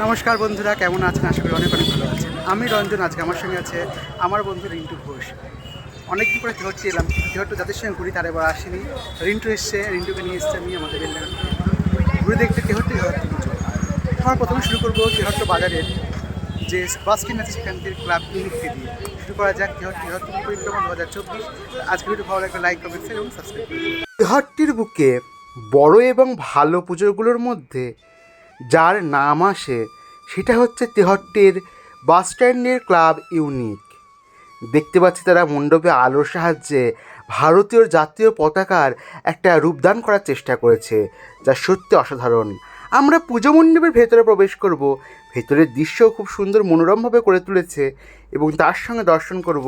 নমস্কার বন্ধুরা, কেমন আছেন? আশা করি অনেক অনেক ভালো আছেন। আমি রঞ্জন, আজকে আমার সঙ্গে আছে আমার বন্ধু রিন্টু ঘোষ। অনেকদিন পরে তেহট্টি এলাম তেহট্টু যাদের সঙ্গে ঘুরি তার এবার আসেনি। রিন্টু এসছে, রিন্টুকে নিয়ে এসছে, আমি আমাদের বেলডাঙা ঘুরে দেখতে তেহট্টি তেহট্টি পুজো আমার প্রথমে শুরু করব তেহট্ট বাজারের যে বাস আছে সেখান থেকে ক্লাব ইউনিটকে দিয়ে। শুরু করা যাক তেহট্টি তেহট্টি দু হাজার চব্বিশ। আজকে ভিডিও ভালো লাগলে লাইক, কমেন্ট এবং সাবস্ক্রাইব তেহট্টির বুকে বড় এবং ভালো পুজোগুলোর মধ্যে যার নাম আসে, সেটা হচ্ছে তেহট্টের বাস স্ট্যান্ডের ক্লাব ইউনিক। দেখতে পাচ্ছি তারা মণ্ডপে আলোর সাহায্যে ভারতীয় জাতীয় পতাকার একটা রূপদান করার চেষ্টা করেছে, যা সত্যি অসাধারণ। আমরা পুজো মণ্ডপের ভেতরে প্রবেশ করব, ভেতরের দৃশ্যও খুব সুন্দর মনোরমভাবে করে তুলেছে এবং তার সঙ্গে দর্শন করব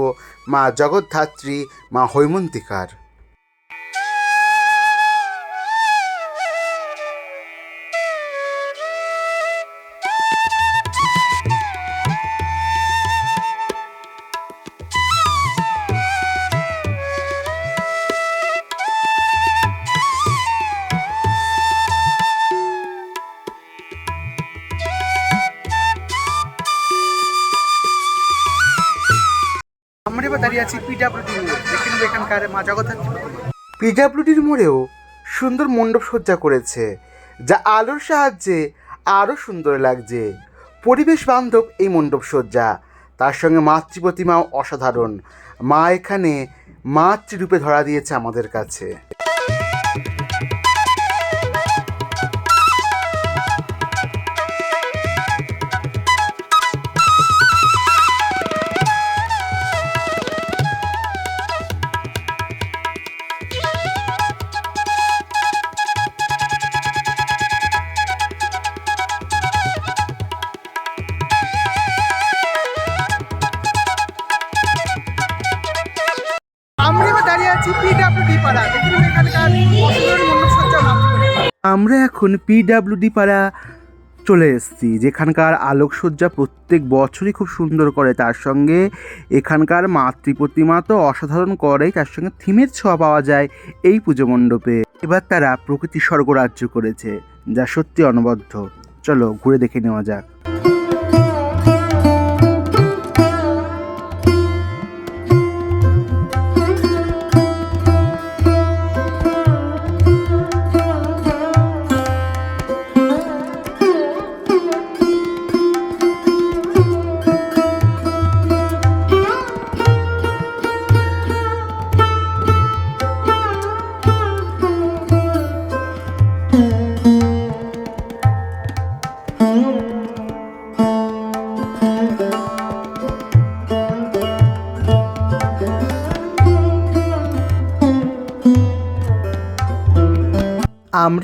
মা জগদ্ধাত্রী, মা হৈমন্তিকার। আছি পিডাব্লিউডি মোড় দেখে এখানকার মা জগদ্ধাত্রী পিডাব্লিউডির মোড়েও সুন্দর মণ্ডপ সজ্জা করেছে, যা আলোর সাহায্যে আরও সুন্দর লাগছে। পরিবেশ বান্ধব এই মণ্ডপ সজ্জা। তার সঙ্গে মাতৃ প্রতিমাও অসাধারণ। মা এখানে মাতৃরূপে ধরা দিয়েছে আমাদের কাছে। আমরা এখন পিডাব্লিউডি পাড়া চলে এসেছি, যেখানকার আলোকসজ্জা প্রত্যেক বছরই খুব সুন্দর করে। তার সঙ্গে এখানকার মাতৃ প্রতিমা তো অসাধারণ করেই তার সঙ্গে থিমের ছোঁয়া পাওয়া যায় এই পুজো মণ্ডপে। এবার তারা প্রকৃতি স্বর্গরাজ্য করেছে, যা সত্যি অনবদ্য। চলো ঘুরে দেখে নেওয়া যাক।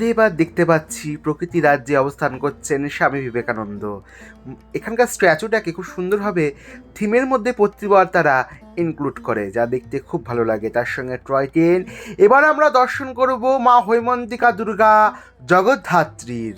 আমরা এবার দেখতে পাচ্ছি প্রকৃতি রাজ্যে অবস্থান করছেন স্বামী বিবেকানন্দ। এখানকার স্ট্যাচুটাকে খুব সুন্দরভাবে থিমের মধ্যে প্রতিবার তারা ইনক্লুড করে, যা দেখতে খুব ভালো লাগে। তার সঙ্গে টয় ট্রেন এবার আমরা দর্শন করব মা হৈমন্তিকা দুর্গা জগদ্ধাত্রীর।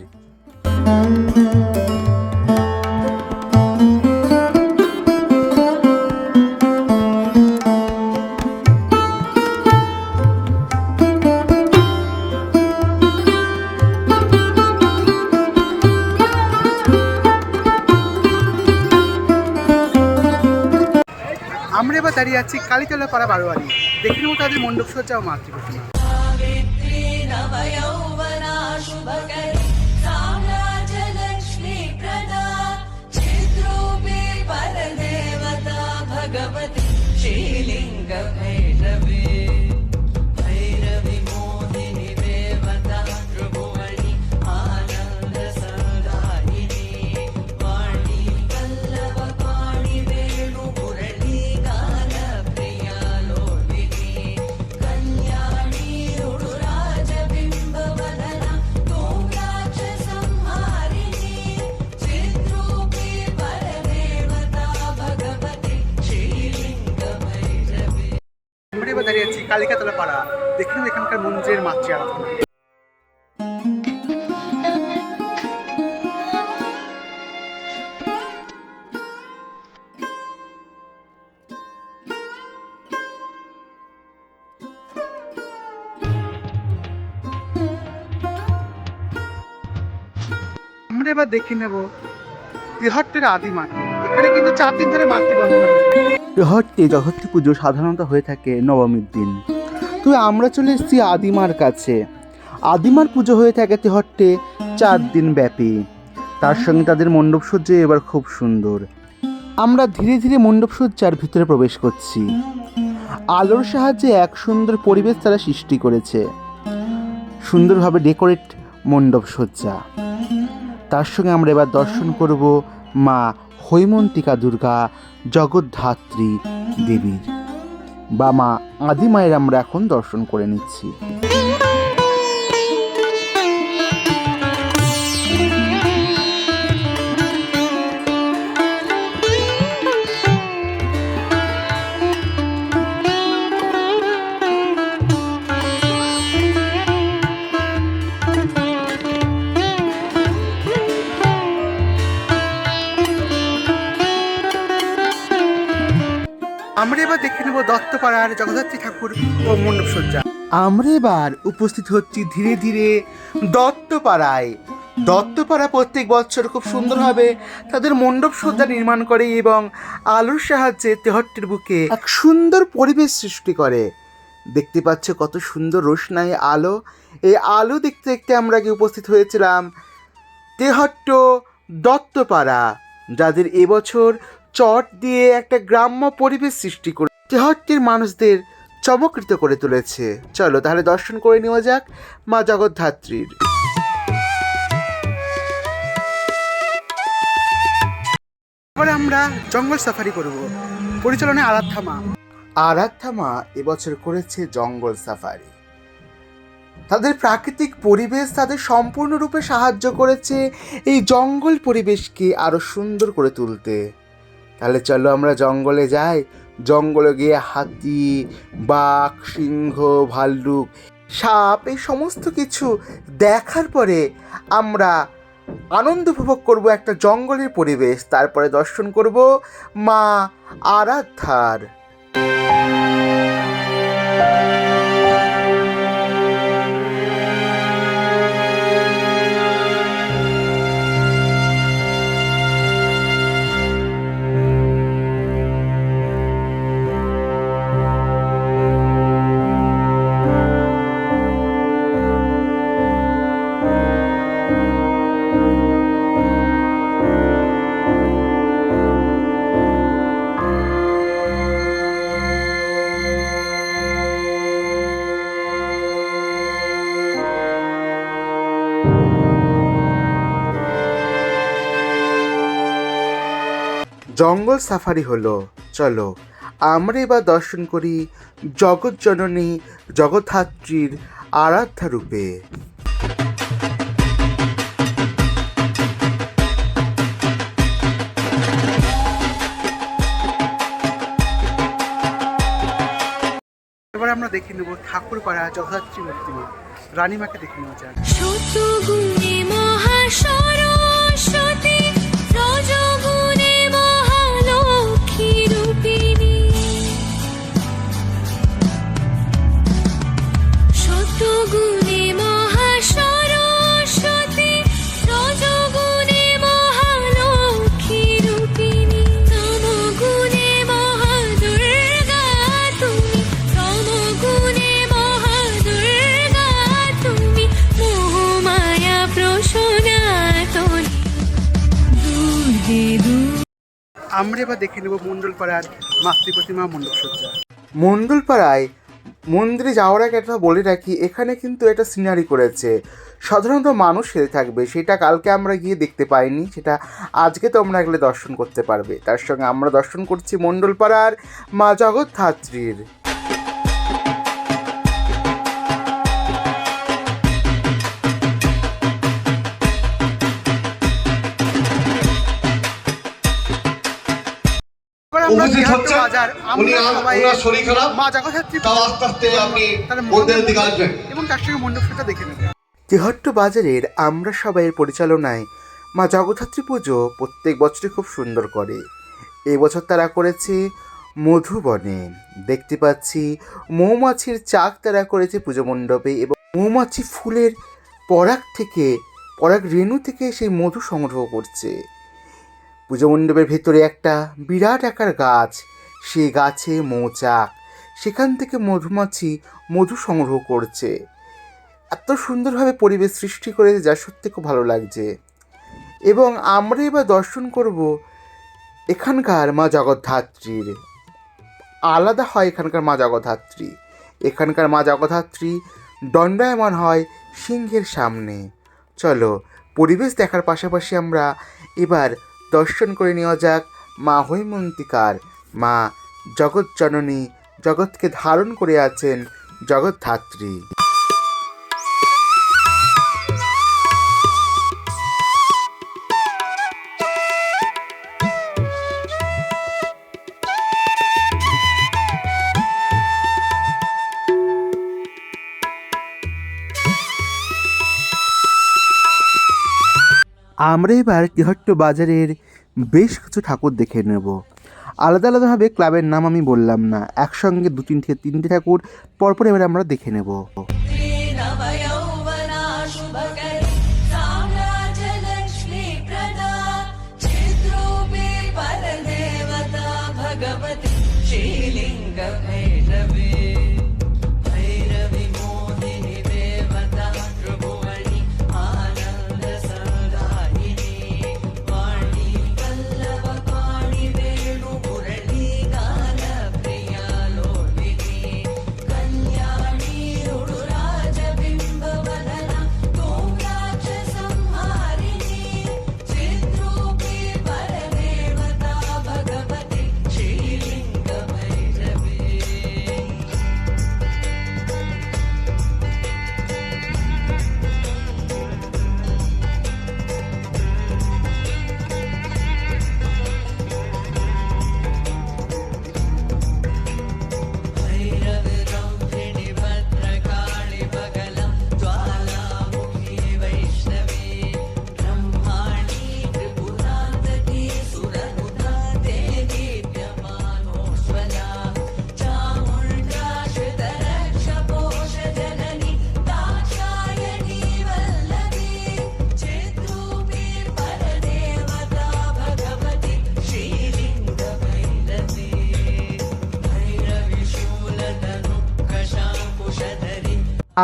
আমরা এবার দাঁড়িয়ে আছি কালীতলা পাড়া বারোয়ারি দেখে নেবো তাদের মণ্ডপ সজ্জা ও মাতৃপ্রতিমা सावित्री नवयौवना शुभकरी साम्राज्यलक्ष्मी प्रदा चिद्रूपी परदेवता भगवती श्रीलिङ्गभैरवी আমরা এবার দাঁড়িয়ে আছি কালিকাতলা পাড়া। দেখে এখানকার মন্দিরের মাতৃ আরাধনা আমরা এবার দেখে নেব তেহট্টের আদি মাটি চার দিন ধরে জগত্রী পুজো সাধারণত হয়ে থাকে নবমীর দিন। তবে আমরা চলে এসেছি আদিমার কাছে। আদিমার পুজো হয়ে থাকে তেহট্টে চার দিন ব্যাপী। তার সঙ্গে তাদের মণ্ডপ মণ্ডপসজ্জা এবার খুব সুন্দর। আমরা ধীরে ধীরে মণ্ডপসজ্জার ভিতরে প্রবেশ করছি। আলোর সাহায্যে এক সুন্দর পরিবেশ তারা সৃষ্টি করেছে। সুন্দরভাবে ডেকোরেট মণ্ডপসজ্জা তার সঙ্গে আমরা এবার দর্শন করব মা হৈমন্তিকা দুর্গা জগদ্ধাত্রী দেবীর। বা মা আদিমায়ের আমরা এখন দর্শন করে নিচ্ছি। দত্তপাড়ার জগদ্ধাত্রী ঠাকুর ও মণ্ডপ সজ্জা। আমরা এবার উপস্থিত হচ্ছি ধীরে ধীরে দত্তপাড়ায়। দত্তপাড়া প্রত্যেক বছর খুব সুন্দরভাবে তাদের মণ্ডপ সজ্জা নির্মাণ করে এবং আলোর সাহায্যে তেহট্টের বুকে এক সুন্দর পরিবেশ সৃষ্টি করে। দেখতে পাচ্ছ কত সুন্দর রোশনাই আলো। এই আলো দেখতে দেখতে আমরা গিয়ে উপস্থিত হয়েছিলাম তেহট্ট দত্তপাড়া, যাদের এবছর চট দিয়ে একটা গ্রাম্য পরিবেশ সৃষ্টি করে তেহট্টের মানুষদের চমকৃত করে তুলেছে। চলো তাহলে দর্শন করে নেওয়া যাক মা জগদ্ধাত্রীর। এবারে আমরা জঙ্গল সাফারি করব। পরিচালনায় আরাধ্যা মা। আরাধ্যা মা এবছর করেছে জঙ্গল সাফারি। তাদের প্রাকৃতিক পরিবেশ তাদের সম্পূর্ণরূপে সাহায্য করেছে এই জঙ্গল পরিবেশকে আরও সুন্দর করে তুলতে। তাহলে চলো আমরা জঙ্গলে যাই। জঙ্গলে গিয়ে হাতি, বাঘ, সিংহ, ভাল্লুক, সাপ, এই সমস্ত কিছু দেখার পরে আমরা আনন্দ উপভোগ করব একটা জঙ্গলের পরিবেশ। তারপরে দর্শন করব মা আরাধ্যার। জঙ্গল সাফারি হলো। চলো, আমরা এবার দর্শন করি জগৎ জননী, জগদ্ধাত্রীর আরাধ্যা রূপে। এবার আমরা দেখে নেব ঠাকুরপাড়া জগদ্ধাত্রী মূর্তিমা রানীমাকে দেখে নেওয়া যাক। আমরা এবার দেখে নেব মণ্ডলপাড়ার মাতৃ প্রতিমা মণ্ডপ সজ্জা মণ্ডলপাড়ায় মন্দিরে যাওয়ার আগে একটা বলে রাখি, এখানে কিন্তু একটা সিনারি করেছে। সাধারণত মানুষ সেরে থাকবে, সেটা কালকে আমরা গিয়ে দেখতে পাইনি, সেটা আজকে তোমরা এগুলো দর্শন করতে পারবে। তার সঙ্গে আমরা দর্শন করছি মণ্ডলপাড়ার মা জগদ্ধাত্রীর। এবার উপস্থিত বিহার উনি আমরা সবাই ওনার শরীর খারাপ মা জগদ্ধাত্রী তাও আস্তে আস্তে আপনি তার মন্দিরের দিকে আসবেন। এবং তার সঙ্গে মণ্ডপটা দেখে বাজারের আমরা সবাইয়ের পরিচালনায় মা জগদ্ধাত্রী পুজো প্রত্যেক বছরই খুব সুন্দর করে। এবছর তারা করেছে মধুবনে। দেখতে পাচ্ছি মৌমাছির চাক তারা করেছে পুজো মণ্ডপে এবং মৌমাছি ফুলের পরাগ থেকে পরাগ রেণু থেকে সেই মধু সংগ্রহ করছে। পুজো মণ্ডপের ভেতরে একটা বিরাট আকার গাছ। সে গাছে মৌচাক। সেখান থেকে মধুমাছি মধু সংগ্রহ করছে। এত সুন্দরভাবে পরিবেশ সৃষ্টি করেছে যা সত্যি খুব ভালো লাগছে। এবং আমরা এবার দর্শন করব এখানকার মা জগদ্ধাত্রীর। আলাদা হয় এখানকার মা জগদ্ধাত্রী। এখানকার মা জগদ্ধাত্রী দণ্ডায়মান হয় সিংহের সামনে। চলো, পরিবেশ দেখার পাশাপাশি আমরা এবার দর্শন করে নেওয়া যাক মা হৈমন্তিকার। মা জগৎ জননী জগৎকে ধারণ করে আছেন জগদ্ধাত্রী। আমরা এবার তিহট্ট বাজারের বেশ কিছু ঠাকুর দেখে নেব। আলাদা আলাদাভাবে ক্লাবের নাম আমি বললাম না, একসঙ্গে দু তিনটে তিনটে ঠাকুর পরপর এবার আমরা দেখে নেব।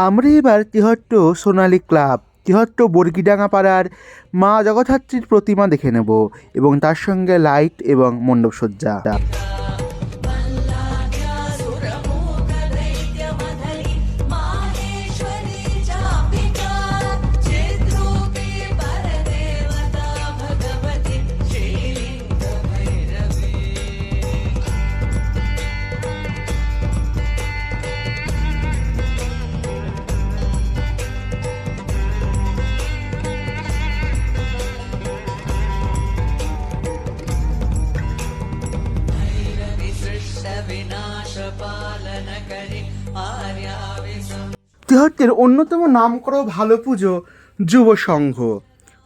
আমরা এবার তিহট্ট সোনালী ক্লাব তিহট্ট বর্গিডাঙ্গা পাড়ার মা জগদ্ধাত্রীর প্রতিমা দেখে নেব এবং তার সঙ্গে লাইট এবং মণ্ডপসজ্জা। তিহট্টের অন্যতম নামকরা ভালো পুজো, যুব সংঘ।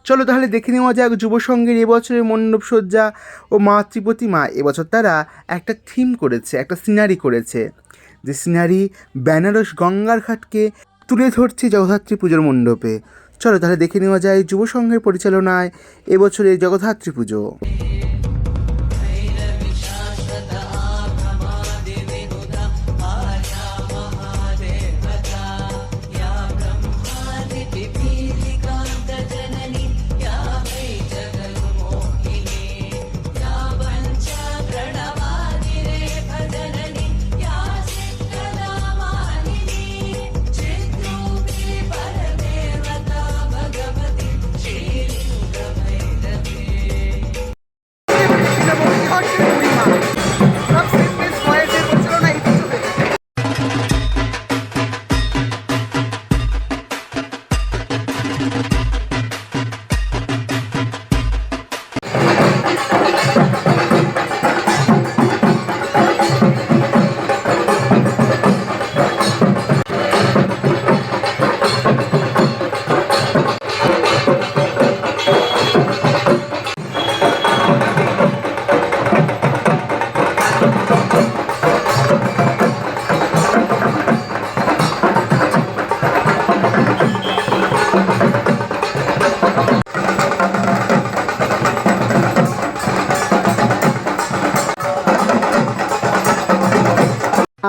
চলো তাহলে দেখে নেওয়া যাক যুব সংঘের এবছরের মণ্ডপসজ্জা ও মা মাতৃপ্রতিমা এবছর তারা একটা থিম করেছে, একটা সিনারি করেছে। যে সিনারি বেনারস গঙ্গার ঘাটকে তুলে ধরছে জগদ্ধাত্রী পুজোর মণ্ডপে। চলো তাহলে দেখে নেওয়া যায় যুব সংঘের পরিচালনায় এবছরের জগদ্ধাত্রী পুজো।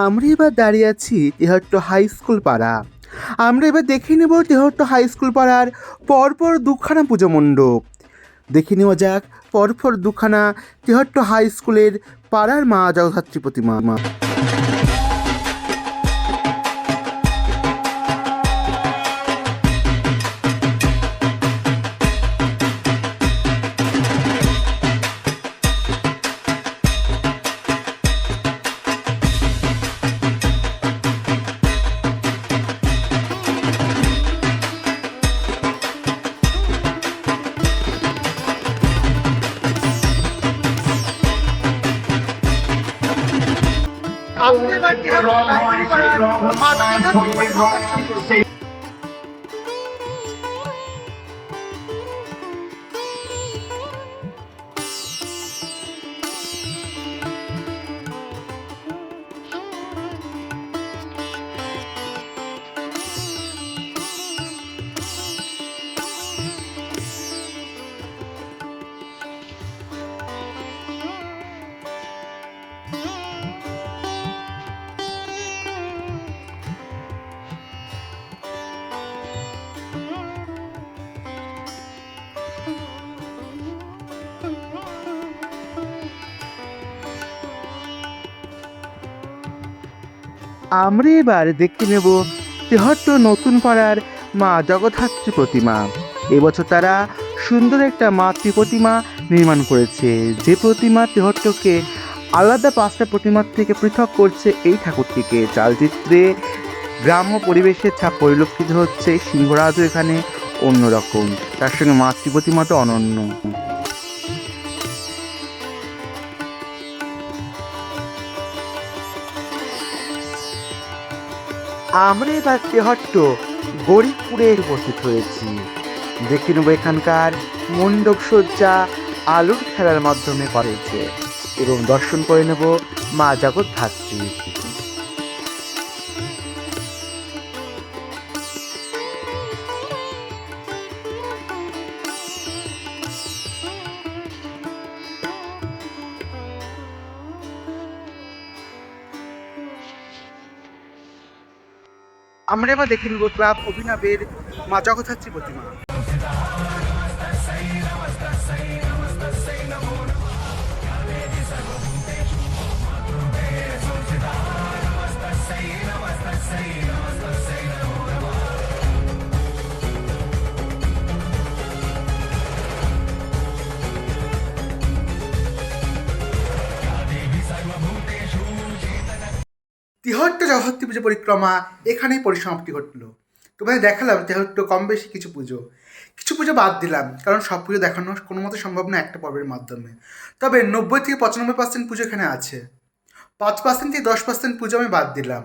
আমরা এবার দাঁড়িয়ে আছি তেহট্ট হাই স্কুল পাড়া। আমরা এবার দেখে নেব তেহট্ট হাই স্কুল পাড়ার পরপর দুখানা পুজো মণ্ডপ। দেখে নেওয়া যাক, পরপর দুখানা তেহট্ট হাই স্কুলের পাড়ার মা জগদ্ধাত্রী প্রতিমা। I'm wrong, wrong, wrong, wrong, wrong, আমরা এবার দেখে নেব তেহট্ট নতুন পাড়ার মা জগদ্ধাত্রী প্রতিমা। এবছর তারা সুন্দর একটা মাতৃ প্রতিমা নির্মাণ করেছে। যে প্রতিমা তেহট্টকে আলাদা পাঁচটা প্রতিমার থেকে পৃথক করছে এই ঠাকুরটিকে। চালচিত্রে গ্রাম্য পরিবেশের ছাপ পরিলক্ষিত হচ্ছে সিংহরাজও এখানে অন্যরকম। তার সঙ্গে মাতৃ তো অনন্য। আমরা এবার তেহট্ট গরিবপুরে উপস্থিত হয়েছি। দেখে নেব এখানকার মণ্ডপ সজ্জা আলুর খেলার মাধ্যমে করেছে এবং দর্শন করে নেব মা জগদ্ধাত্রী। আমরা এবার দেখে নিব ক্লাব অভিনবের মা জগদ্ধাত্রী প্রতিমা। তিহট্ট জগদ্ধাত্রী পুজো পরিক্রমা এখানেই পরিসমাপ্তি ঘটলো। তোমাদের দেখালাম তেহট্ট কম বেশি কিছু পুজো। কিছু পুজো বাদ দিলাম, কারণ সব পুজো দেখানো কোনো মতো সম্ভব না একটা পর্বের মাধ্যমে। তবে নব্বই থেকে পঁচানব্বই পার্সেন্ট পুজো এখানে আছে। পাঁচ পার্সেন্ট থেকে দশ পার্সেন্ট পুজো আমি বাদ দিলাম।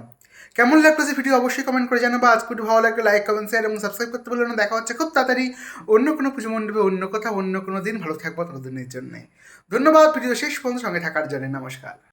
কেমন লাগল যে ভিডিও অবশ্যই কমেন্ট করে জানাব। আজকে একটু ভালো লাগলে লাইক কমেন্ট শেয়ার এবং সাবস্ক্রাইব করতে বলল না। দেখা হচ্ছে খুব তাড়াতাড়ি অন্য কোনো পুজো মণ্ডপে, অন্য কোথাও, অন্য কোনো দিন। ভালো থাকব ততদিনের জন্যে ধন্যবাদ। ভিডিও শেষ পর্যন্ত সঙ্গে থাকার জন্য। নমস্কার।